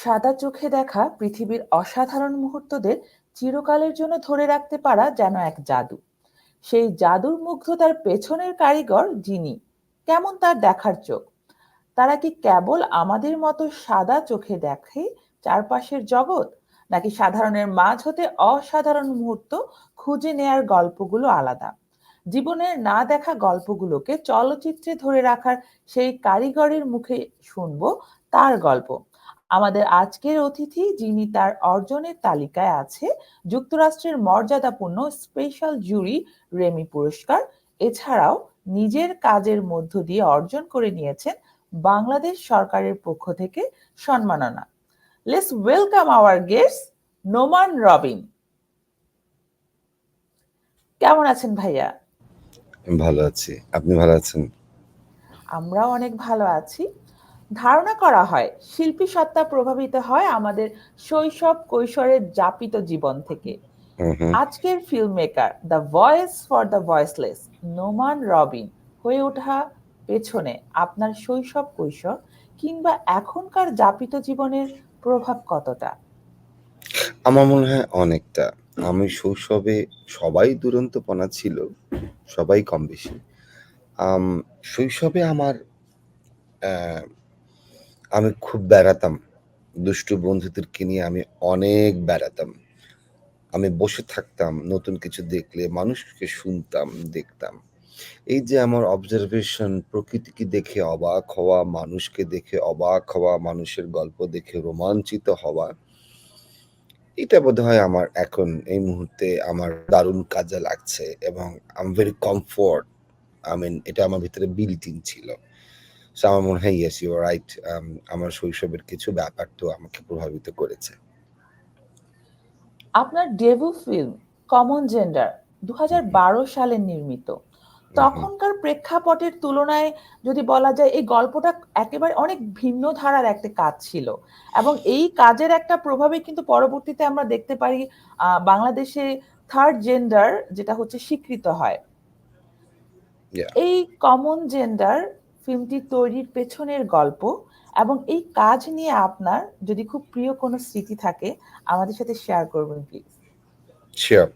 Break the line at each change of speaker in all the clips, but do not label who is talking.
সাদা চোখে দেখা পৃথিবীর অসাধারণ মুহূর্তদের চিরকালের জন্য ধরে রাখতে পারা যেন এক জাদু। সেই জাদুর মুগ্ধতার পেছনের কারিগর যিনি, কেমন তার দেখার চোখ? তারা কি কেবল আমাদের মতো সাদা চোখে দেখে চারপাশের জগৎ, নাকি সাধারণের মাঝ হতে অসাধারণ মুহূর্ত খুঁজে নেয়ার গল্পগুলো আলাদা? জীবনের না দেখা গল্পগুলোকে চলচ্চিত্রে ধরে রাখার সেই কারিগরের মুখে শুনব তার গল্প। আমাদের আজকের অতিথি যিনি তার অর্জনের তালিকায় আছে যুক্তরাষ্ট্রের মর্যাদাপূর্ণ স্পেশাল জুরি রেমি পুরস্কার এছাড়াও নিজের কাজের মধ্য দিয়ে অর্জন করে নিয়েছেন বাংলাদেশ সরকারের পক্ষ থেকে সম্মাননা। Let's welcome our guest Noman Robin কেমন আছেন ভাইয়া?
ভালো আছি। আপনি ভালো আছেন?
আমরাও অনেক ভালো আছি। ধারণা করা হয় শিল্পী সত্তা প্রভাবিত হয় আমাদের শৈশব কৈশোরের যাপিত জীবন থেকে। আজকের film maker the voice for the voiceless Noman Robin হয়ে ওঠা পেছনে আপনার শৈশব কৈশোর কিংবা এখনকার যাপিত জীবনের প্রভাব কতটা?
আমার মনে হয় অনেকটা। আমি শৈশবে সবাই দুরন্তপনা ছিল সবাই কম বেশি শৈশবে আমার আমি খুব বেড়াতাম। দুষ্টু বন্ধুদেরকে নিয়ে আমি অনেক বেড়াতাম। আমি বসে থাকতাম, নতুন কিছু দেখলে মানুষকে শুনতাম, দেখতাম। এই যে আমার অবজারভেশন প্রকৃতিকে দেখে অবাক হওয়া, মানুষকে দেখে অবাক হওয়া, মানুষের গল্প দেখে রোমাঞ্চিত হওয়া, এটা বোধহয় আমার এখন এই মুহূর্তে আমার দারুণ কাজে লাগছে এবং I'm very comfort I mean এটা আমার ভিতরে বিল্ট ছিল। সো আমার মনে হয় ইয়েস ইউ রাইট আমার শৈশবের কিছু ব্যাপার তো আমাকে প্রভাবিত করেছে।
আপনার ডেবু ফিল্ম কমন জেন্ডার দু হাজার বারো সালে নির্মিত। তখনকার প্রেক্ষাপটের তুলনায় যদি বলা যায় এই গল্পটা একেবারে অনেক ভিন্ন ধারার একটা কাজ ছিল। এবং এই কাজের একটা প্রভাবে কিন্তু পরবর্তীতে আমরা দেখতে পারি বাংলাদেশে থার্ড জেন্ডার যেটা হচ্ছে স্বীকৃত হয়। এই কমন জেন্ডার ফিল্মটি তৈরির পেছনের গল্প এবং এই কাজ নিয়ে আপনার যদি খুব প্রিয় কোনো স্মৃতি থাকে, আমাদের সাথে শেয়ার করবেন প্লিজ
শিওর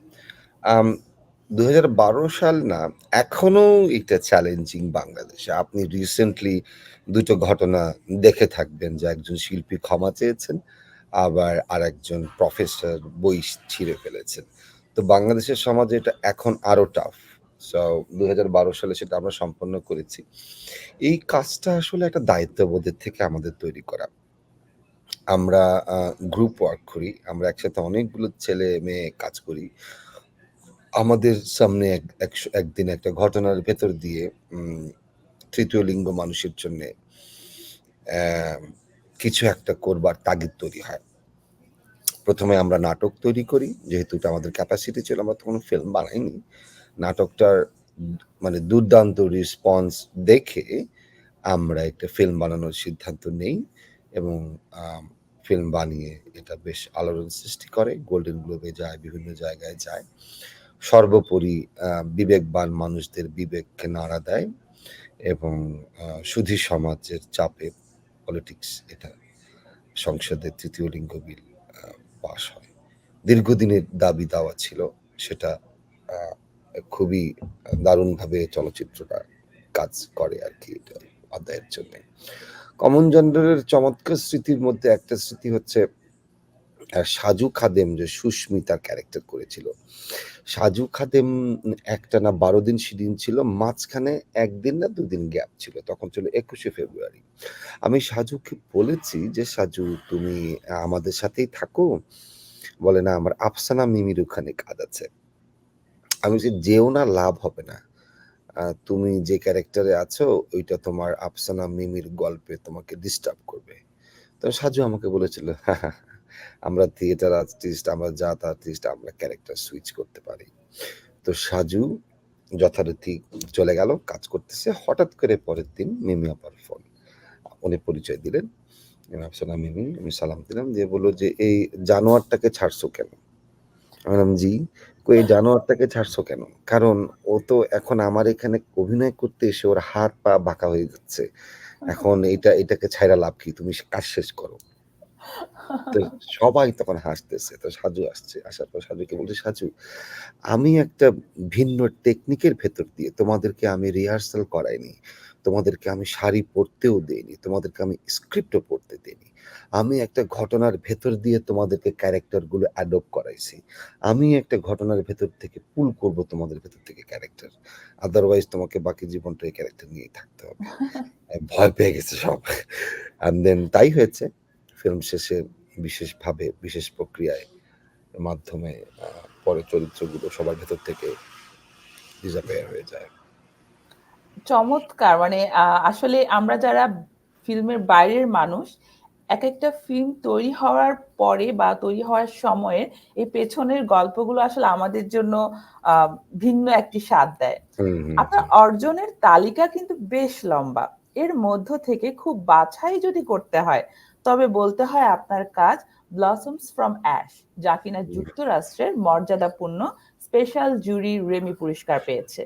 দু হাজার বারো সাল না, এখনও এটা চ্যালেঞ্জিং বাংলাদেশে। আপনি রিসেন্টলি দুটো ঘটনা দেখে থাকবেন যে একজন শিল্পী ক্ষমা চেয়েছেন, আবার আর একজন প্রফেসর বই ছিঁড়ে ফেলেছেন। তো বাংলাদেশের সমাজে এটা এখন আরও টাফ সো দু হাজার বারো সালে সেটা আমরা সম্পন্ন করেছি। এই কাজটা আসলে একটা দায়িত্ববোধের থেকে আমাদের তৈরি করা। আমরা গ্রুপ ওয়ার্ক করি, আমরা একসাথে অনেকগুলো ছেলে মেয়ে কাজ করি। আমাদের সামনে একদিন একটা ঘটনার ভেতর দিয়ে তৃতীয় লিঙ্গ মানুষের জন্য কিছু একটা করবার তাগিদ তৈরি হয়। প্রথমে আমরা নাটক তৈরি করি, যেহেতু এটা আমাদের ক্যাপাসিটি ছিল, আমরা তখন ফিল্ম বানাইনি। নাটকটার মানে দুর্দান্ত রেসপন্স দেখে আমরা একটা ফিল্ম বানানোর সিদ্ধান্ত নেই এবং ফিল্ম বানিয়ে এটা বেশ আলোড়ন সৃষ্টি করে। গোল্ডেন গ্লোবে যায়, বিভিন্ন জায়গায় যায়। সর্বোপরি বিবেকবান মানুষদের বিবেককে নাড়া দেয় এবং সুধী সমাজের চাপে পলিটিক্স এটা সংসদে তৃতীয় লিঙ্গ বিল পাশ হয়। দীর্ঘদিনের দাবি দাওয়া ছিল, সেটা খুবই দারুণভাবে চলচ্চিত্রটা কাজ করে আর কি অধ্যায়ের জন্য। কমন জেন্ডারের চমৎকার স্মৃতির মধ্যে একটা স্মৃতি হচ্ছে সাজু খাদেম যে সুস্মিতার ক্যারেক্টার করেছিল। সাজু খাদেম একটা না বারো দিন সেদিন ছিল, মাঝখানে একদিন না দুদিন গ্যাপ ছিল, তখন ছিল একুশে ফেব্রুয়ারি। আমি সাজুকে বলেছি যে, সাজু, তুমি আমাদের সাথেই থাকো। বলে, না, আমার আফসানা মিমির ওখানে কাজ আছে। আমি যে যেও না, লাভ হবে না। তুমি যে ক্যারেক্টারে আছো, ওইটা তোমার আফসানা মিমির গল্পে তোমাকে ডিস্টার্ব করবে। তো সাজু আমাকে বলেছিল আমরা থিয়েটার আর্টিস্ট আমরা জাত আর্টিস্ট আমরা ক্যারেক্টার সুইচ করতে পারি। তো সাজু যথারীতি চলে গেল, কাজ করতেছে। হঠাৎ করে পরের দিন মিমি আপার ফোন উনি পরিচয় দিলেন। আফসানা মিমি, আমি সালাম দিলাম যে বলল যে, এই জানোয়ারটাকে ছাড়ছো কেন? আমি জি এই জানোয়ারটাকে ছাড়ছো কেন কারণ ও তো এখন আমার এখানে অভিনয় করতে এসে ওর হাত পা বাঁকা হয়ে যাচ্ছে এখন এটা এটাকে ছাইরা লাভ কি তুমি কাজ শেষ করো সবাই তখন হাসতেছে। তো সাজু আসছে। আসার পর সাজুকে বলছি, "সাজু, আমি একটা ভিন্ন টেকনিকের ভেতর দিয়ে তোমাদেরকে আমি রিহার্সাল করাইনি। তোমাদেরকে আমি শাড়ি পরতেও দেইনি। তোমাদেরকে আমি স্ক্রিপ্টও পড়তে দেইনি। আমি একটা ঘটনার ভেতর দিয়ে তোমাদেরকে ক্যারেক্টারগুলো অ্যাডপ্ট করাইছি। আমি একটা ঘটনার ভেতর থেকে পুল করব তোমাদের ভেতর থেকে ক্যারেক্টার। আদারওয়াইজ তোমাকে বাকি জীবনটা এই ক্যারেক্টার নিয়েই থাকতে হবে।" ভয় পেয়ে গেছে সব। অ্যান্ড দেন তাই হয়েছে। ফিল্ম শেষে বিশেষভাবে বিশেষ প্রক্রিয়ায় মাধ্যমে পরে চরিত্রগুলো সবার ভেতর থেকে ডিসঅ্যাপিয়ার হয়ে যায়।
চমৎকার! মানে আসলে আমরা যারা ফিল্মের বাইরের মানুষ, এক একটা ফিল্ম তৈরি হওয়ার পরে বা তৈরি হওয়ার সময়ে এই পেছনের গল্পগুলো আসলে আমাদের জন্য ভিন্ন একটি স্বাদ দেয়। আপনার অর্জনের তালিকা কিন্তু বেশ লম্বা। এর মধ্য থেকে খুব বাছাই যদি করতে হয়, তবে বলতে হয় আপনার কাজ ব্লসমস ফ্রম অ্যাশ যা কিনা যুক্তরাষ্ট্রের মর্যাদাপূর্ণ স্পেশাল জুরি রেমি পুরস্কার পেয়েছে।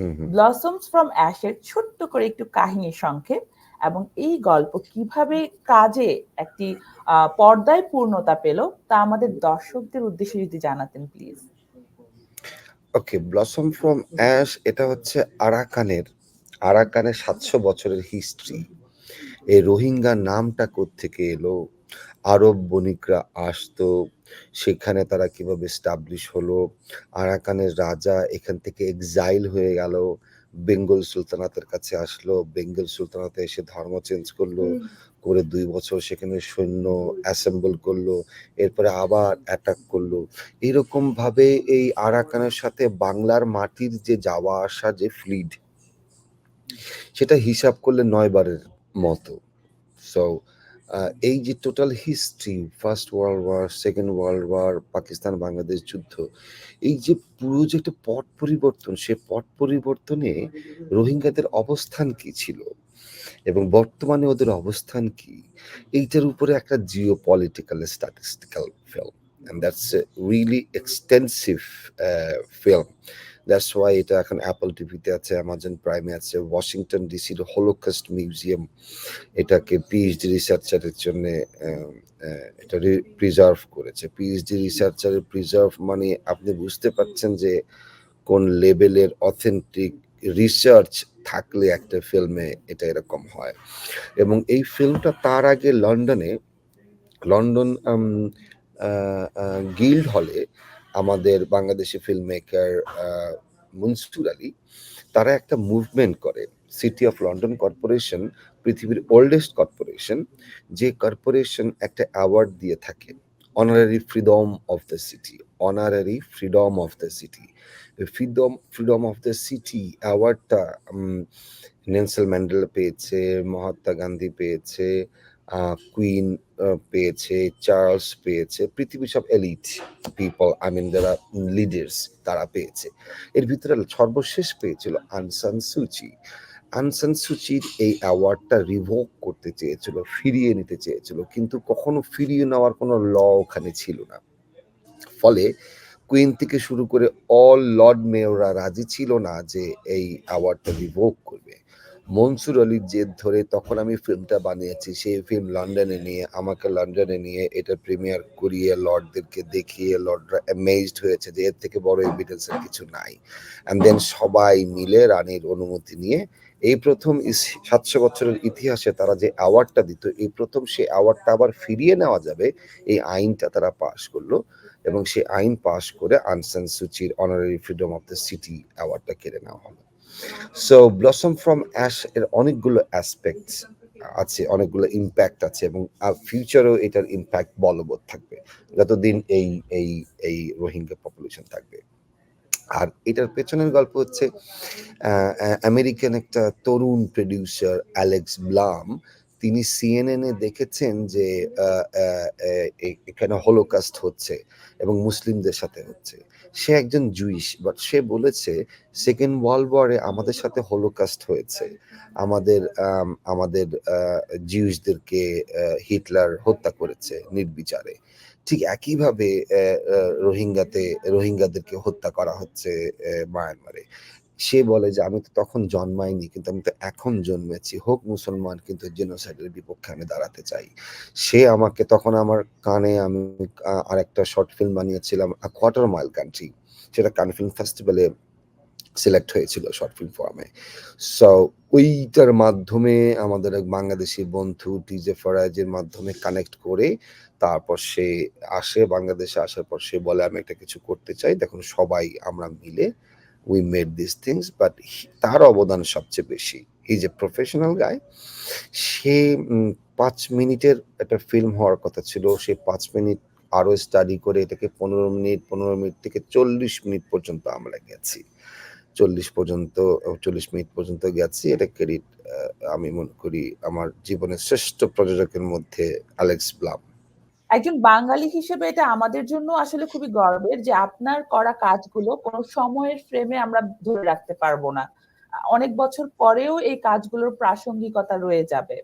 হুম।
'Blossoms from ছোট্ট করে একটু কাহিনী সংক্ষেপ এবং এই গল্প কীভাবে কাজে একটি পর্দায় পূর্ণতা পেল, তা আমাদের দর্শকদের উদ্দেশ্যে যদি জানাতেন please.
Okay, 'blossom from ash' এটা হচ্ছে আরাকানের, আরাকানের ৭০০ বছরের হিস্ট্রি। এই রোহিঙ্গা নামটা কোত্থেকে এলো? আরব বণিকরা আসতো, সেখানে তারা কীভাবে এস্টাবলিশ হলো? আরাকানের রাজা এখান থেকে এক্সাইল হয়ে গেল, বেঙ্গল সুলতানাতের কাছে আসলো, বেঙ্গল সুলতানাতে এসে ধর্ম চেঞ্জ করল, করে দুই বছর সেখানে সৈন্য অ্যাসেম্বল করল, এরপরে আবার অ্যাটাক করল। এরকমভাবে এই আরাকানের সাথে বাংলার মাটির যে যাওয়া আসা যে ফ্লিড সেটা হিসাব করলে ৯ বারের মতো। সো এই যে total history, first world war, second world war, Pakistan Bangladesh যুদ্ধ, এই যে পুরো যে একটা পট পরিবর্তন, সে পট পরিবর্তনে রোহিঙ্গাদের অবস্থান কি ছিল? এবং বর্তমানে ওদের অবস্থান কি? এইটার উপরে একটা geopolitical statistical film. And that's really extensive film. That's why এটা এখন অ্যাপল টিভিতে আছে, অ্যামাজন প্রাইমে আছে, ওয়াশিংটন ডিসির হোলোকাস্ট মিউজিয়াম এটাকে পিএইচডি রিসার্চারের জন্যে এটা প্রিজার্ভ করেছে। পিএইচডি রিসার্চারের প্রিজার্ভ মানে আপনি বুঝতে পারছেন যে কোন লেভেলের অথেন্টিক রিসার্চ থাকলে একটা ফিল্মে এটা এরকম হয়। এবং এই ফিল্মটা তার আগে লন্ডনে, লন্ডন গিল্ড হলে আমাদের বাংলাদেশি ফিল্ম মেকার মনসুর আলী, তারা একটা মুভমেন্ট করে। সিটি অফ লন্ডন কর্পোরেশন পৃথিবীর ওল্ডেস্ট কর্পোরেশন, যে কর্পোরেশন একটা অ্যাওয়ার্ড দিয়ে থাকে। Honorary freedom of the city, honorary freedom of the city. Freedom freedom of the city অ্যাওয়ার্ডটা Nelson Mandela পেয়েছে, মহাত্মা গান্ধী পেয়েছে, কুইন পেয়েছে, চার্লস পেয়েছে, পৃথিবীর সব এলিট পিপল আই মিন যারা লিডার্স তারা পেয়েছে। এর ভিতরে সর্বশেষ পেয়েছিল আনসান সুচি। আনসান সুচির এই অ্যাওয়ার্ডটা রিভোক করতে চেয়েছিল, ফিরিয়ে নিতে চেয়েছিল। কিন্তু কখনো ফিরিয়ে নেওয়ার কোনো ল ওখানে ছিল না। ফলে কুইন থেকে শুরু করে অল লর্ড মেয়ররা রাজি ছিল না যে এই অ্যাওয়ার্ডটা রিভোক করবে। মনসুর আলীর জেদ ধরে তখন আমি ফিল্মটা বানিয়েছি। সেই ফিল্ম লন্ডনে নিয়ে আমাকে লন্ডনে নিয়ে এটা প্রিমিয়ার করিয়ে লর্ডদেরকে দেখিয়ে লর্ডরা অ্যামেজড হয়েছে যে এর থেকে বড় এভিডেন্স আর কিছু নাই। অ্যান্ড দেন সবাই মিলে রানীর অনুমতি নিয়ে এই প্রথম সাতশো বছরের ইতিহাসে তারা যে অ্যাওয়ার্ডটা দিত, এই প্রথম সেই অ্যাওয়ার্ডটা আবার ফিরিয়ে নেওয়া যাবে, এই আইনটা তারা পাশ করল এবং সেই আইন পাশ করে Aung San সুচির honorary freedom of the city অ্যাওয়ার্ডটা কেড়ে নেওয়া হলো। সো 'ব্লসম ফ্রম অ্যাশ' এর অনেকগুলো অ্যাসপেক্টস আছে, অনেকগুলো ইম্প্যাক্ট আছে এবং ফিউচারেও এটার ইম্প্যাক্ট বলবৎ থাকবে। যতদিন এই এই এই রোহিঙ্গা পপুলেশন থাকবে। আর এটার পেছনের গল্প হচ্ছে আমেরিকান একটা তরুণ প্রোডিউসার অ্যালেক্স ব্লাম, তিনি সিএনএন এ দেখেছেন যে এখানে হলোকাস্ট হচ্ছে এবং মুসলিমদের সাথে হচ্ছে। সে একজন জুইশ বাট সে বলেছে, "সেকেন্ড ওয়ার্ল্ড ওয়ারে আমাদের সাথে হলোকাস্ট হয়েছে। আমাদের আম আমাদের জিউসদেরকে হিটলার হত্যা করেছে নির্বিচারে। ঠিক একইভাবে রোহিঙ্গাতে রোহিঙ্গাদেরকে হত্যা করা হচ্ছে মায়ানমারে।" সে বলে যে, "আমি তো তখন জন্মাইনি কিন্তু আমি তো এখন জন্মেছি। হোক মুসলমান কিন্তু জেনোসাইডের বিপক্ষে আমি দাঁড়াতে চাই।" সে আমাকে তখন আমার কানে আমি আরেকটা শর্ট ফিল্ম বানিয়েছিলাম কোয়ার্টার মাইল কান্ট্রি' সেটা কান ফিল্ম ফেস্টিভ্যালে সিলেক্ট হয়েছিল শর্ট ফিল্ম ফর্মে। সো ওইটার মাধ্যমে আমাদের এক বাংলাদেশী বন্ধু টিজে ফরাজের মাধ্যমে কানেক্ট করে তারপর সে আসে বাংলাদেশে আসার পর সে বলে, "আমি একটা কিছু করতে চাই।" দেখুন সবাই আমরা মিলে we made this things but তার অবদান সবচেয়ে বেশি। ইজ এ প্রফেশনাল গাই। সে পাঁচ মিনিটের একটা ফিল্ম হওয়ার কথা ছিল। সে পাঁচ মিনিট আরও স্টাডি করে এটাকে ১৫ মিনিট, ১৫ মিনিট থেকে ৪০ মিনিট পর্যন্ত আমরা গেছি। ৪০ পর্যন্ত ৪০ মিনিট পর্যন্ত গেছি। এটা ক্রেডিট আমি মনে করি আমার জীবনের শ্রেষ্ঠ প্রযোজকের মধ্যে অ্যালেক্স ব্লাম।
একজন বাঙালি হিসেবে এটা আমাদের জন্য আসলে খুবই গর্বের যে আপনার করা কাজগুলো কোন সময়ের ফ্রেমে আমরা ধরে রাখতে পারব না। অনেক বছর পরেও এই কাজগুলোর প্রাসঙ্গিকতা রয়ে যাবে।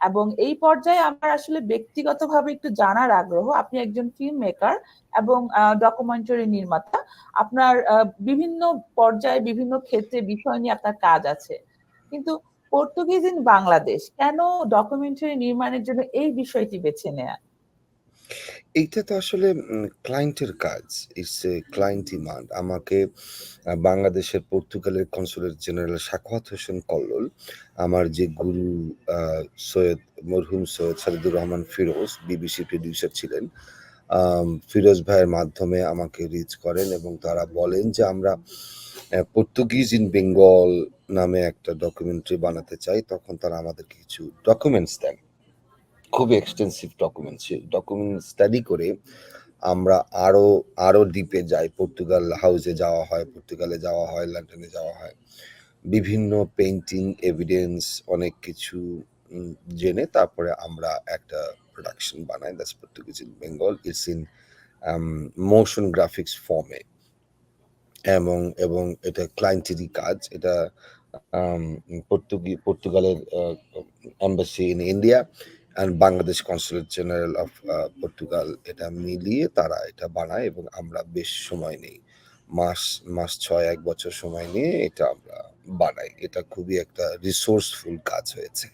এবং এই পর্যায়ে আমার আসলে ব্যক্তিগতভাবে একটু জানার আগ্রহ। আপনি একজন ফিল্ম মেকার এবং ডকুমেন্টারি নির্মাতা। আপনার বিভিন্ন পর্যায়ে বিভিন্ন ক্ষেত্রে বিষয় নিয়ে আপনার কাজ আছে। কিন্তু পর্তুগিজ ইন বাংলাদেশ কেন ডকুমেন্টারি নির্মাণের জন্য এই বিষয়টি বেছে নেয়া?
এইটা তো আসলে ক্লায়েন্টের কাজ। It's a client demand. আমাকে বাংলাদেশের পর্তুগালের কনসুলেট জেনারেল সাখাওয়াত হোসেন কল্লোল, আমার যে গুরু সৈয়দ মরহুম সৈয়দ সাজিদুর রহমান ফিরোজ বিবিসি প্রোডিউসার ছিলেন। ফিরোজ ভাইয়ের মাধ্যমে আমাকে রিচ করেন এবং তারা বলেন যে, "আমরা পর্তুগিজ ইন বেঙ্গল নামে একটা ডকুমেন্টারি বানাতে চাই।" তখন তারা আমাদেরকে কিছু ডকুমেন্টস দেন। খুবই এক্সটেনসিভ ডকুমেন্টস। সেই ডকুমেন্ট স্টাডি করে আমরা আরও আরও ডিপে যাই। পর্তুগাল হাউসে যাওয়া হয়, পর্তুগালে যাওয়া হয়, লন্ডনে যাওয়া হয়। বিভিন্ন পেন্টিং এভিডেন্স অনেক কিছু জেনে তারপরে আমরা একটা প্রোডাকশন বানাই। That's Portuguese in Bengal. It's in motion graphics ফর্মে। এবং, এবং এটা ক্লায়েন্টেরই কাজ। এটা পর্তুগি পর্তুগালের embassy in India and Bangladesh consulate general of Portugal এটা মিলিয়ে তারা এটা বানায় এবং আমরা বেশ সময় নেই। মাস, মাস ৬ ১ বছর সময় নিয়ে এটা আমরা বানাই। এটা খুবই একটা রিসোর্সফুল কাজ হয়েছে।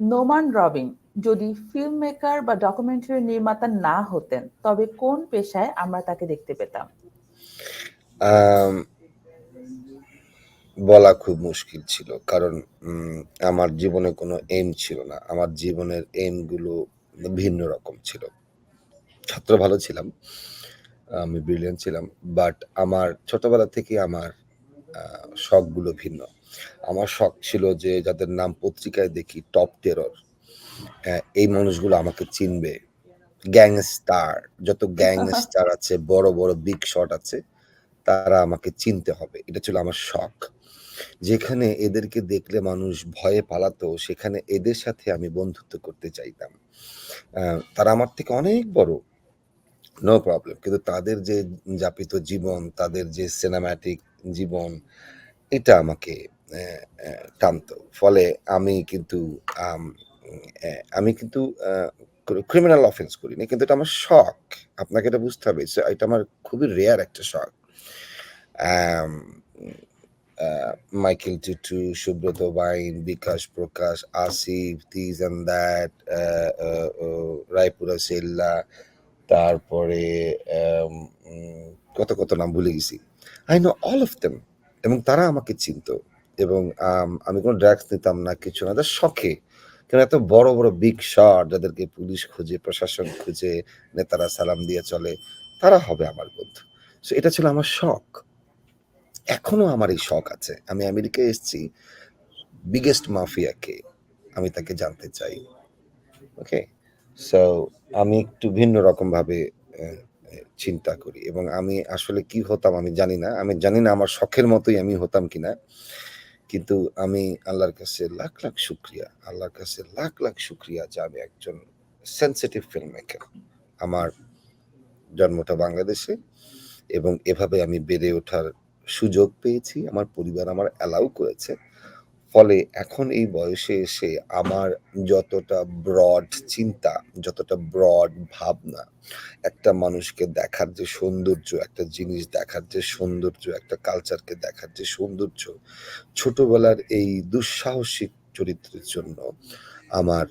নোমান রবিন যদি ফিল্ম মেকার বা ডকুমেন্টারি নির্মাতা না হতেন, তবে কোন পেশায় আমরা তাকে দেখতে পেতাম?
বলা খুব মুশকিল ছিল। কারণ আমার জীবনে কোনো এম ছিল না। আমার জীবনের এইমগুলো ভিন্ন রকম ছিল। ছাত্র ভালো ছিলাম। আমি ব্রিলিয়ান্ট ছিলাম। বাট আমার ছোটবেলা থেকেই আমার শখগুলো ভিন্ন। আমার শখ ছিল যে যাদের নাম পত্রিকায় দেখি টপ টেরর। অ্যা এই মানুষগুলো আমাকে চিনবে। গ্যাংস্টার যত গ্যাংস্টার আছে, বড়, বড় বিগ শট আছে, তারা আমাকে চিনতে হবে। এটা ছিল আমার শখ। যেখানে এদেরকে দেখলে মানুষ ভয়ে পালাতো, সেখানে এদের সাথে আমি বন্ধুত্ব করতে চাইতাম। তারা আমার থেকে অনেক বড়। No problem. কিন্তু তাদের যে যাপিত জীবন, তাদের যে সিনেম্যাটিক জীবন, এটা আমাকে টানতো। ফলে আমি কিন্তু আমি কিন্তু ক্রিমিনাল অফেন্স করিনি। কিন্তু এটা আমার শখ। আপনাকে এটা বুঝতে হবে। এটা আমার খুবই রেয়ার একটা শখ। Michael Tutu, Subrata Bain, Bikash Prakash, Asif, this and that, Raipura সেল্লা, তারপরে উম কত, কত নাম ভুলে গেছি। I know all of them এবং তারা আমাকে চিনত। এবং আমি কোনো ড্রাগস নিতাম না, কিছু না। শখে। কেন এত বড়, বড় বিগ শট যাদেরকে পুলিশ খুঁজে, প্রশাসন খুঁজে, নেতারা সালাম দিয়ে চলে, তারা হবে আমার বন্ধু। সো এটা ছিল আমার শখ। এখনও আমার এই শখ আছে। আমি আমেরিকায় এসেছি। বিগেস্ট মাফিয়াকে আমি তাকে জানতে চাই। ওকে? সো আমি একটু ভিন্ন রকমভাবে চিন্তা করি এবং আমি আসলে কি হতাম আমি জানি না। আমি জানি না আমার শখের মতোই আমি হতাম কিনা। কিন্তু আমি আল্লাহর কাছে লাখ, লাখ শুকরিয়া। আল্লাহর কাছে লাখ, লাখ শুকরিয়া যে আমি একজন সেনসিটিভ ফিল্ম মেকার। আমার জন্মটা বাংলাদেশে এবং এভাবে আমি বেড়ে ওঠার সুযোগ পেয়েছি। আমার পরিবার আমার অ্যালাউ করেছে। ফলে এখন এই বয়সে এসে আমার যতটা ব্রড চিন্তা, যতটা ব্রড ভাবনা, একটা মানুষকে দেখার যে সৌন্দর্য, একটা জিনিস দেখার যে সৌন্দর্য, একটা কালচারকে দেখার যে সৌন্দর্য, ছোটবেলার এই দুঃসাহসিক চরিত্রের জন্য আমার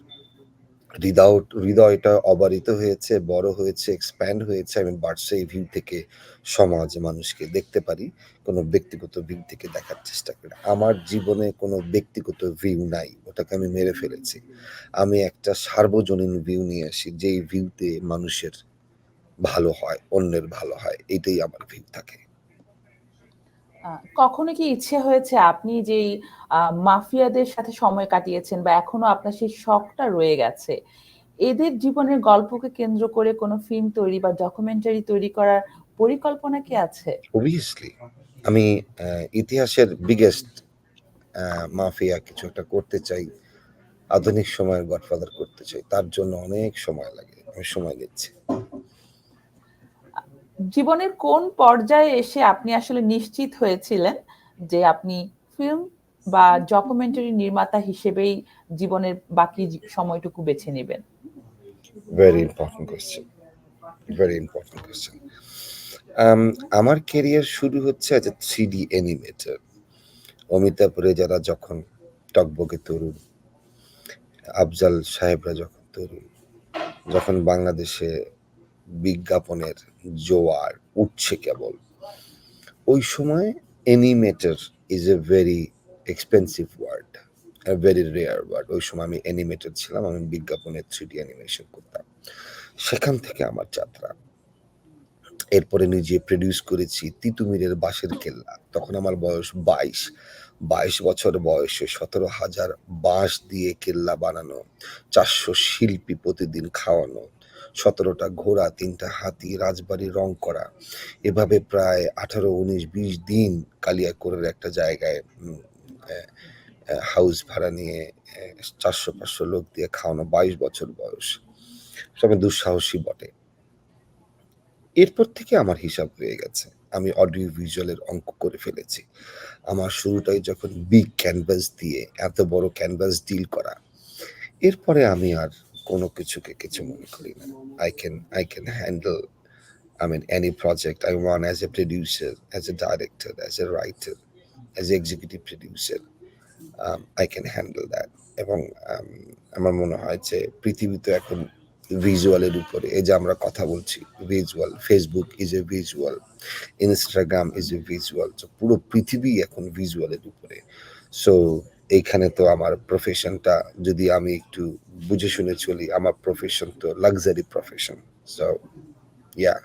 হৃদয়, হৃদয়টা অবারিত হয়েছে, বড় হয়েছে এক্সপ্যান্ড হয়েছে, আমি বাড়ছে এই ভিউ থেকে সমাজ, মানুষকে দেখতে পারি, কোনো ব্যক্তিগত ভিউ থেকে দেখার চেষ্টা করি। আমার জীবনে কোনো ব্যক্তিগত ভিউ নাই, ওটাকে আমি মেরে ফেলেছি। আমি একটা সার্বজনীন ভিউ নিয়ে আসি, যেই ভিউতে মানুষের ভালো হয়, অন্যের ভালো হয়, এটাই আমার ভিউ থাকে।
কখনো কি ইচ্ছে হয়েছে আপনি যেই মাফিয়াদের সাথে সময় কাটিয়েছেন বা এখনও আপনার সেই শখটা রয়ে গেছে, এদের জীবনের গল্পকে কেন্দ্র করে কোনো ফিল্ম তৈরি বা ডকুমেন্টারি তৈরি করার পরিকল্পনা কি আছে?
অবভিয়াসলি আমি ইতিহাসের বিগেস্ট মাফিয়া কিছু একটা করতে চাই, আধুনিক সময়ের গডফাদার করতে চাই, তার জন্য অনেক সময় লাগে আমি সময় নিচ্ছি।
জীবনের কোন পর্যায়ে এসে আপনি আসলে নিশ্চিত হয়েছিলেন যে আপনি ফিল্ম বা ডকুমেন্টারি নির্মাতা হিসেবেই জীবনের বাকি সময়টুকু বেছে নেবেন?
Very important question very important question আমার কেরিয়ার শুরু হচ্ছে as a three D animator Amitabh রেজারা যখন টকবকে তরুণ, আফজাল সাহেবরা যখন তরুণ, যখন বাংলাদেশে বিজ্ঞাপনের জোয়ার উঠছে কেবল। ওই সময় animator is a very expensive word very rare word ওই সময় আমি অ্যানিমেটর ছিলাম, আমি বিজ্ঞাপনের থ্রি ডি অ্যানিমেশন করতাম। সেখান থেকে আমার যাত্রা। এরপরে নিজে প্রডিউস করেছি তিতুমিরের বাঁশের কেল্লা। তখন আমার বয়স বাইশ। বাইশ বছর বয়সে সতেরো হাজার বাঁশ দিয়ে কেল্লা বানানো, চারশো শিল্পী প্রতিদিন খাওয়ানো সতেরোটা ঘোড়া, তিনটা হাতি, রাজবাড়ি রং করা। এভাবে প্রায় আঠারো, উনিশ, বিশ দিন কালিয়াকোরের একটা জায়গায় হাউস ভাড়া নিয়ে চারশো, পাঁচশো লোক দিয়ে খাওয়ানো বাইশ বছর বয়স। সবাই দুঃসাহসী বটে। এরপর থেকে আমার হিসাব হয়ে গেছে। আমি অডিও ভিজুয়ালের অঙ্ক করে ফেলেছি। আমার শুরুটাই যখন বিগ ক্যানভাস দিয়ে, এত বড় ক্যানভাস ডিল করা। এরপরে আমি আর কোনো কিছুকে কিছু মনে করি না I can I can handle I mean, any project I want as a producer, as a director, as a writer, as an executive producer, um, I can handle that. এবং um, আমার মনে হয় যে পৃথিবীতে এখন ভিজুয়ালের উপরে এই যে আমরা কথা বলছি visual Facebook is a visual Instagram is a visual পুরো পৃথিবী এখন ভিজুয়ালের উপরে। সো এইখানে তো আমার প্রফেশনটা যদি আমি একটু বুঝে শুনে চলি আমার প্রফেশন তো লাক্সারি প্রফেশন সো ইয়া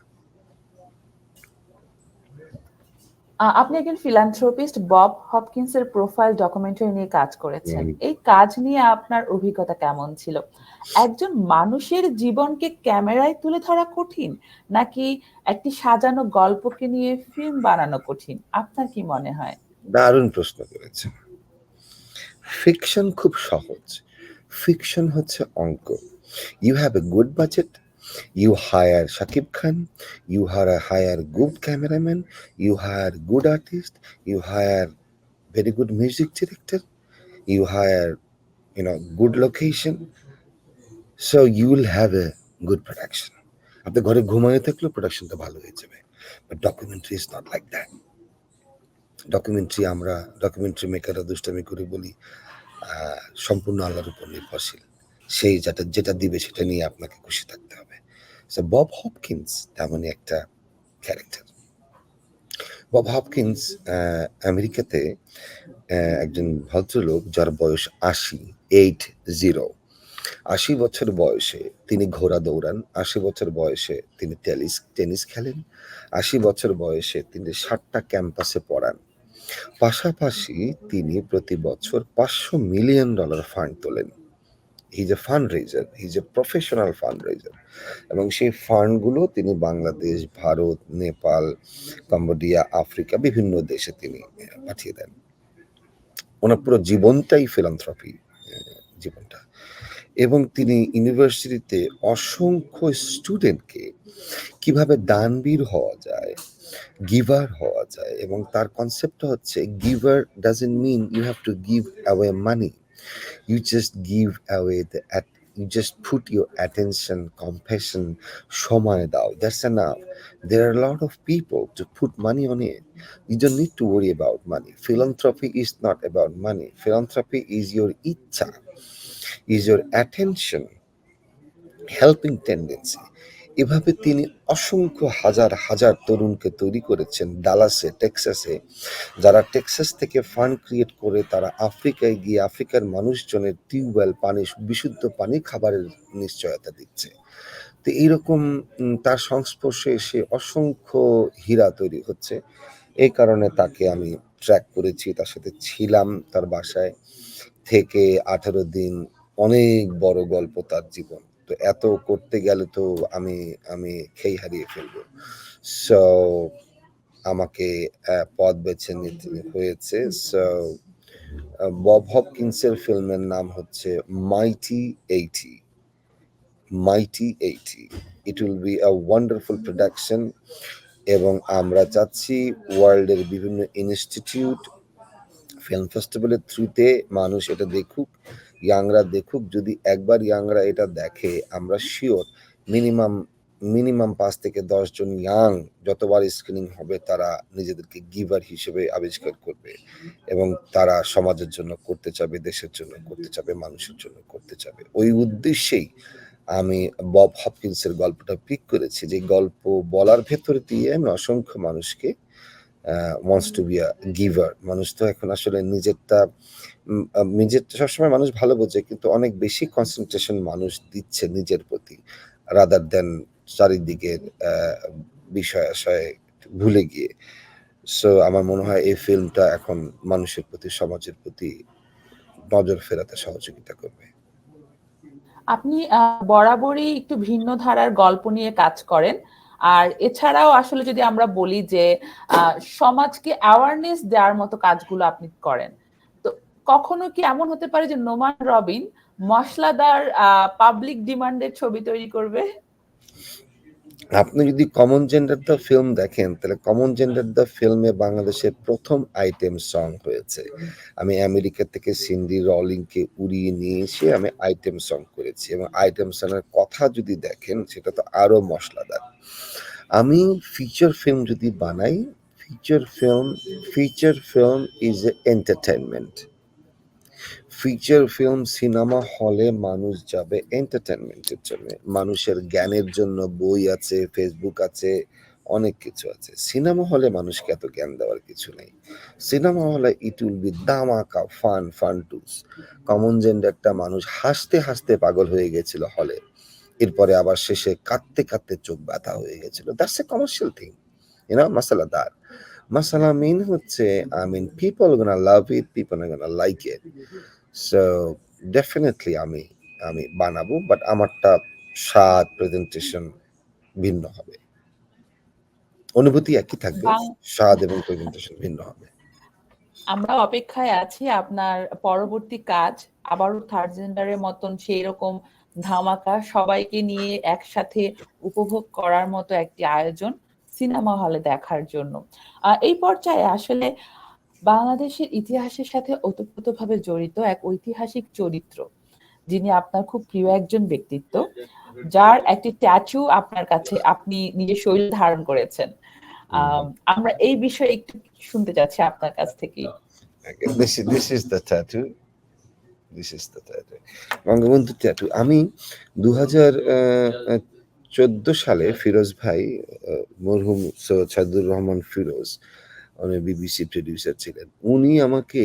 আপনি একজন ফিলান্থ্রোপিস্ট বব হপকিন্সের প্রোফাইল ডকুমেন্টারি নিয়ে কাজ করেছেন। এই কাজ নিয়ে আপনার অভিজ্ঞতা কেমন ছিল? একজন মানুষের জীবনকে ক্যামেরায় তুলে ধরা কঠিন নাকি একটি সাজানো গল্পকে নিয়ে ফিল্ম বানানো কঠিন? আপনার কি মনে হয়?
দারুণ প্রশ্ন করেছেন। ফিকশন খুব সহজ। ফিকশন হচ্ছে অঙ্ক। You have a good budget you hire Shakib Khan you her hire good cameraman you hire good artist you hire very good music director you hire you know, good location, so you will have a good production. আপনি ঘরে ঘুমায় থাকলেও প্রোডাকশনটা ভালো হয়ে যাবে but documentary is not like that documentary আমরা documentary মেকাররা দুষ্টামি করে বলি সম্পূর্ণ আল্লাহর উপর নির্ভরশীল। সেই যেটা যেটা দিবে সেটা নিয়ে আপনাকে খুশি থাকতে হবে। বব হপকিন্স তেমনই একটা ক্যারেক্টার বব হপকিন্স আমেরিকাতে একজন ভদ্রলোক যার বয়স আশি এইট জিরো আশি বছর বয়সে তিনি ঘোড়া দৌড়ান, আশি বছর বয়সে তিনি টেনিস টেনিস খেলেন, আশি বছর বয়সে তিনি ষাটটা ক্যাম্পাসে পড়ান। পাশাপাশি তিনি প্রতি বছর পাঁচশো মিলিয়ন ডলার ফান্ড তোলেন। He's a fund raiser he's a professional fund raiser এবং সেই ফান্ডগুলো তিনি বাংলাদেশ, ভারত, নেপাল, কম্বোডিয়া, আফ্রিকা, বিভিন্ন দেশে তিনি পাঠিয়ে দেন। ওনার পুরো জীবনটাই ফিলান্থ্রপি জীবনটা। এবং তিনি ইউনিভার্সিটিতে অসংখ্য স্টুডেন্টকে কীভাবে দানবীর হওয়া যায় গিভার হওয়া যায় এবং তার কনসেপ্টটা হচ্ছে giver doesn't mean you have to give away money you just give away the you just put your attention compassion সময় দাও that's enough there are a lot of people to put money on it. You don't need to worry about money. Philanthropy is not about money. Philanthropy is your icha, is your attention, helping tendency. এভাবে তিনি অসংখ্য হাজার হাজার তরুণকে তৈরি করেছেন ডালাসে, টেক্সাসে, যারা Texas থেকে fund create করে তারা আফ্রিকায় গিয়ে আফ্রিকার মানুষজনের টিউবওয়েল পানি, বিশুদ্ধ পানি খাবারের নিশ্চয়তা দিচ্ছে। তো এইরকম তার সংস্পর্শে এসে অসংখ্য হীরা তৈরি হচ্ছে। এই কারণে তাকে আমি ট্র্যাক করেছি, তার সাথে ছিলাম তার বাসায় থেকে আঠারো দিন, অনেক বড় গল্প তার জীবন। তো এত করতে গেলে তো আমি আমি খেই হারিয়ে ফেলব। সো আমাকে পথ বেছে নিতে হয়েছে। সো বব হপকিন্সের ফিল্মের নাম হচ্ছে mighty eighty mighty eighty it will be a wonderful production এবং আমরা চাচ্ছি ওয়ার্ল্ডের বিভিন্ন ইনস্টিটিউট ফিল্ম ফেস্টিভ্যালের থ্রুতে মানুষ এটা দেখুক। ইয়াংরা দেখুক, যদি একবার ইয়াংরা এটা দেখে, আমরা শিওর মিনিমাম মিনিমাম পাঁচ থেকে দশ জন ইয়াং যতবার স্ক্রিনিং হবে, তারা নিজেদেরকে গিভার হিসেবে আবিষ্কার করবে এবং তারা সমাজের জন্য করতে চাবে, দেশের জন্য করতে চাবে, মানুষের জন্য করতে চাবে। ওই উদ্দেশ্যেই আমি বব হপকিন্সের গল্পটা পিক করেছি, যে গল্প বলার ভেতর দিয়ে আমি অসংখ্য মানুষকে wants to be a giver মানুষ তো এখন আসলে নিজেরটা নিজেরটা সবসময় মানুষ ভালো বোঝে, কিন্তু অনেক বেশি কনসেন্ট্রেশন মানুষ দিচ্ছে নিজের প্রতি রাদার দেন চারিদিকের বিষয় আশয় ভুলে গিয়ে। সো আমার মনে হয় এই ফিল্মটা এখন মানুষের প্রতি, সমাজের প্রতি নজর ফেরাতে সহযোগিতা করবে।
আপনি বরাবরই একটু ভিন্ন ধারার গল্প নিয়ে কাজ করেন। আর এছাড়াও আসলে যদি আমরা বলি যে সমাজকে অ্যাওয়ারনেস দেওয়ার মতো কাজগুলো আপনি করেন। তো কখনো কি এমন হতে পারে যে নোমান রবিন মশলাদার পাবলিক ডিমান্ডের ছবি তৈরি করবে?
আপনি যদি কমন জেন্ডার দ্য ফিল্ম দেখেন, তাহলে কমন জেন্ডার দ্য ফিল্মে বাংলাদেশের প্রথম আইটেম সং হয়েছে। আমি আমেরিকা থেকে সিন্ডি রলিংকে উড়িয়ে নিয়ে এসে আমি আইটেম সং করেছি এবং আইটেম সঙের কথা যদি দেখেন, সেটা তো আরও মশলাদার। আমি ফিচার ফিল্ম যদি বানাই feature film feature film is a entertainment feature film cinema হলে মানুষ যাবে এন্টারটেনমেন্টের জন্য। মানুষের জ্ঞানের জন্য বই আছে ফেসবুক আছে, অনেক কিছু আছে। সিনেমা হলে মানুষকে এত জ্ঞান দেওয়ার কিছু নেই। সিনেমা হলে it will be dhamaka fun fun টুস কমন জেন্ডারটা মানুষ হাসতে হাসতে পাগল হয়ে গেছিল হলে এরপরে আবার শেষে কাঁদতে কাঁদতে চোখ ব্যথা হয়ে গেছিল। That's a commercial thing you know মাসালাদার masala মেন হচ্ছে I mean people gonna love it people gonna like it so definitely আমি আমি বানাবো বাট আমারটা স্বাদ প্রেজেন্টেশন ভিন্ন হবে। অনুভূতি একই থাকবে স্বাদ এবং প্রেজেন্টেশন ভিন্ন হবে।
আমরা অপেক্ষায় আছি আপনার পরবর্তী কাজ আবারও থার্ড জেন্ডারের মতন সেই রকম ধামাকা সবাইকে নিয়ে একসাথে উপভোগ করার মতো একটি আয়োজন সিনেমা হলে দেখার জন্য। এই পর্যায়ে আসলে বাংলাদেশের ইতিহাসের সাথে ওতপ্রোতভাবে জড়িত এক ঐতিহাসিক চরিত্র, যিনি আপনার খুব প্রিয় একজন ব্যক্তিত্ব, যার একটি ট্যাচু আপনার কাছে আপনি নিজের শরীর ধারণ করেছেন। আমরা এই বিষয়ে একটু শুনতে চাচ্ছি আপনার কাছ থেকে.
বঙ্গবন্ধু ট্যাটু আমি দু হাজার চোদ্দ সালে ফিরোজ ভাই মরহুম সৈয়দ সাদুর রহমান ফিরোজ বিবিসি প্রডিউসার ছিলেন। উনি আমাকে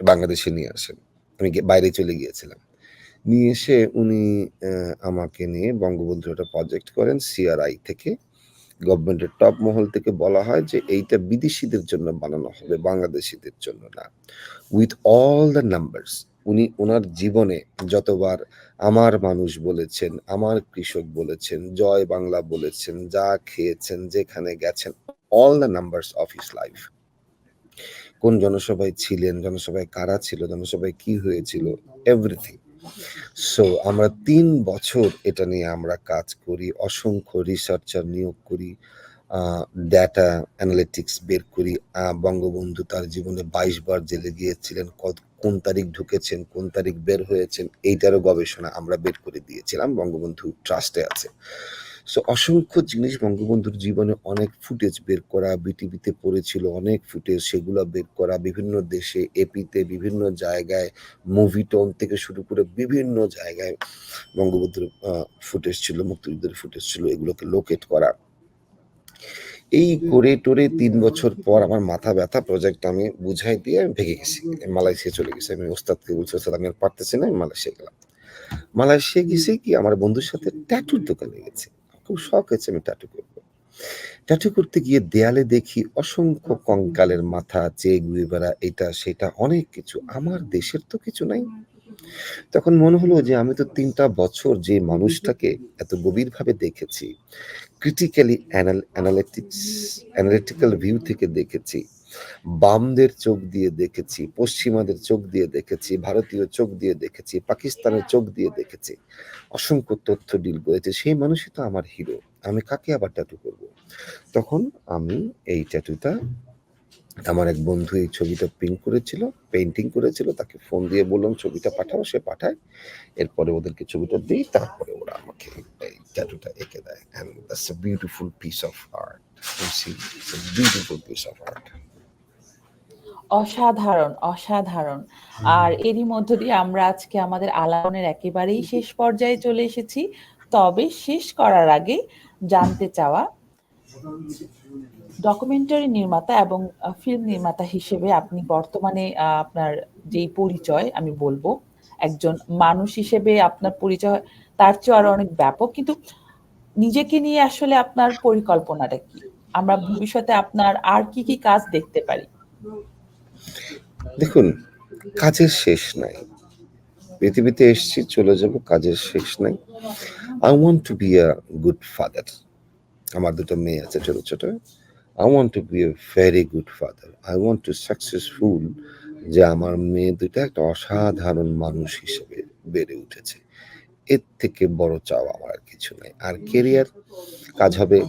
বাংলাদেশে নিয়ে আসেন। আমি বাইরে চলে গিয়েছিলাম। নিয়ে এসে উনি আমাকে নিয়ে বঙ্গবন্ধু একটা প্রজেক্ট করেন সিআরআই থেকে। গভর্নমেন্টের টপ মহল থেকে বলা হয় যে এইটা বিদেশিদের জন্য বানানো হবে, বাংলাদেশিদের জন্য না। উইথ অল দ্য নাম্বারস উনি ওনার জীবনে যতবার আমার মানুষ বলেছেন, আমার কৃষক বলেছেন, জয় বাংলা বলেছেন, যা খেয়েছেন, যেখানে গেছেন all the numbers of his life কোন জনসভায় ছিলেন, জনসভায় কারা ছিল, জনসভায় কি হয়েছিল এভরিথিং সো আমরা তিন বছর এটা নিয়ে আমরা কাজ করি, অসংখ্য রিসার্চার নিয়োগ করি ডেটা অ্যানালিটিক্স বের করি। বঙ্গবন্ধু তার জীবনে ২২ বার জেলে গিয়েছিলেন। কত কোন তারিখ ঢুকেছেন, কোন তারিখ বের হয়েছেন এইটারও গবেষণা আমরা বের করে দিয়েছিলাম। বঙ্গবন্ধু ট্রাস্টে আছে। সো অসংখ্য জিনিস বঙ্গবন্ধুর জীবনে অনেক ফুটেজ বের করা, বিটিভিতে পড়েছিল অনেক ফুটেজ সেগুলো বের করা, বিভিন্ন দেশে এপিতে বিভিন্ন জায়গায় মুভি টোন থেকে শুরু করে বিভিন্ন জায়গায় বঙ্গবন্ধুর ফুটেজ ছিল, মুক্তিযুদ্ধের ফুটেজ ছিল এগুলোকে লোকেট করা। এই করে টরে ৩ বছর পর আমার মাথা ব্যাথা প্রজেক্ট আমি বুঝাই দিয়ে আমি ভেঙে গেছি। মালয়েশিয়া চলে গেছি। আমি ওস্তাদকে বলছি, "ওস্তাদ আমি আর পারতেছি না।" আমি মালয়েশিয়া গেলাম। মালয়েশিয়া গেছি কি আমার বন্ধুর সাথে ট্যাটুর দোকানে গেছি। খুব শখ হয়েছে আমি ট্যাটু করব ট্যাটু করতে গিয়ে দেয়ালে দেখি অসংখ্য কঙ্কালের মাথা, চে গুয়েভারা এটা সেটা অনেক কিছু। আমার দেশের তো কিছু নাই। তখন মনে হলো যে আমি তো তিনটা বছর যে মানুষটাকে এত গভীরভাবে দেখেছি, ক্রিটিক্যালি অ্যানালিটিক্যাল ভিউ থেকে দেখেছি। বামদের চোখ দিয়ে দেখেছি, পশ্চিমাদের চোখ দিয়ে দেখেছি, ভারতীয় চোখ দিয়ে দেখেছি, পাকিস্তানের চোখ দিয়ে দেখেছি। অসংখ্য তথ্য ডিল করেছে সেই মানুষই তো আমার হিরো। আমি কাকে আবার ট্যাটু করব? তখন আমি এই ট্যাটুটা আমার এক বন্ধু এই ছবিটা প্রিন্ট করেছিল, পেন্টিং করেছিল। তাকে ফোন দিয়ে বললাম, "ছবিটা পাঠাও।" সে পাঠায়। এরপরে ওদেরকে ছবিটা দিই তারপরে ওরা আমাকে এই ট্যাটুটা এঁকে দেয়। And that's a beautiful piece of art. Beautiful piece of art.
অসাধারণ, অসাধারণ। আর এরই মধ্য দিয়ে আমরা আজকে আমাদের আলাপনের একেবারেই শেষ পর্যায়ে চলে এসেছি। তবে শেষ করার আগে জানতে চাওয়া ডকুমেন্টারি নির্মাতা এবং ফিল্ম নির্মাতা হিসেবে আপনি বর্তমানে আপনার যেই পরিচয় আমি বলব একজন মানুষ হিসেবে আপনার পরিচয় তার চেয়েও আরও অনেক ব্যাপক। কিন্তু নিজেকে নিয়ে আসলে আপনার পরিকল্পনাটা কি? আমরা ভবিষ্যতে আপনার আর কি, কি কাজ দেখতে পারি?
দেখুন, কাজের শেষ নাই। পৃথিবীতে এসছি, চলে যাব, কাজের শেষ নাই। I want to be a good father আমার দুটো মেয়ে আছে ছোট, ছোট। I want to be a very good father. I want to successful যে আমার মেয়ে ২ টা একটা অসাধারণ মানুষ হিসেবে বেড়ে উঠেছে। এর থেকে বড় চাওয়া আমার আর কিছু নাই। আর কেরিয়ার কাজ হবে,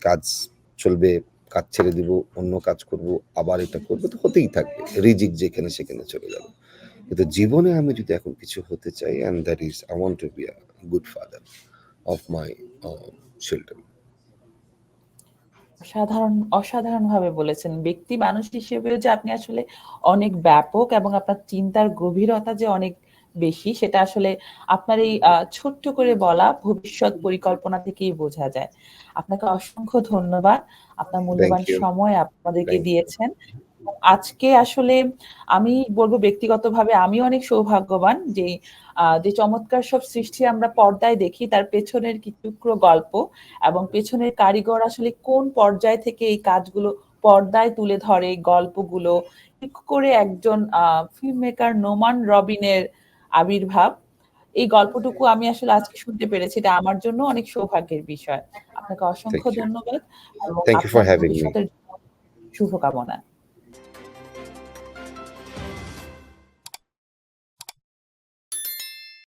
কাজ চলবে, কাজ ছেড়ে দিব, অন্য কাজ করব, আবার এটা করব তো হতেই থাকবে। রিজিক যেখানে সেখানে চলে যাবে। কিন্তু জীবনে আমি যদি এখন কিছু হতে চাই and that is I want to be a good father of my uh,
অসাধারণ অসাধারণভাবে বলেছেন। ব্যক্তি মানুষ হিসেবেও যে আপনি আসলে অনেক ব্যাপক এবং আপনার চিন্তার গভীরতা যে অনেক বেশি সেটা আসলে আপনার এই ছোট্ট করে বলা ভবিষ্যৎ পরিকল্পনা থেকেই বোঝা যায়। আপনাকে অসংখ্য ধন্যবাদ। আপনার মূল্যবান সময়
আপনাদেরকে
দিয়েছেন। আজকে আসলে আমি বলব ব্যক্তিগতভাবে আমিও অনেক সৌভাগ্যবান যে যে চমৎকার সব সৃষ্টি আমরা পর্দায় দেখি তার পেছনের কি টুকরো গল্প এবং পেছনের কারিগর আসলে কোন পর্যায় থেকে এই কাজগুলো পর্দায় তুলে ধরে, গল্পগুলো ঠিক করে একজন ফিল্ম মেকার নোমান রবিনের আবির্ভাব। এই গল্পটুকু আমি আসলে আজকে শুনতে পেরেছি। এটা আমার জন্য অনেক সৌভাগ্যের বিষয়। আপনাকে অসংখ্য ধন্যবাদ শুভকামনা।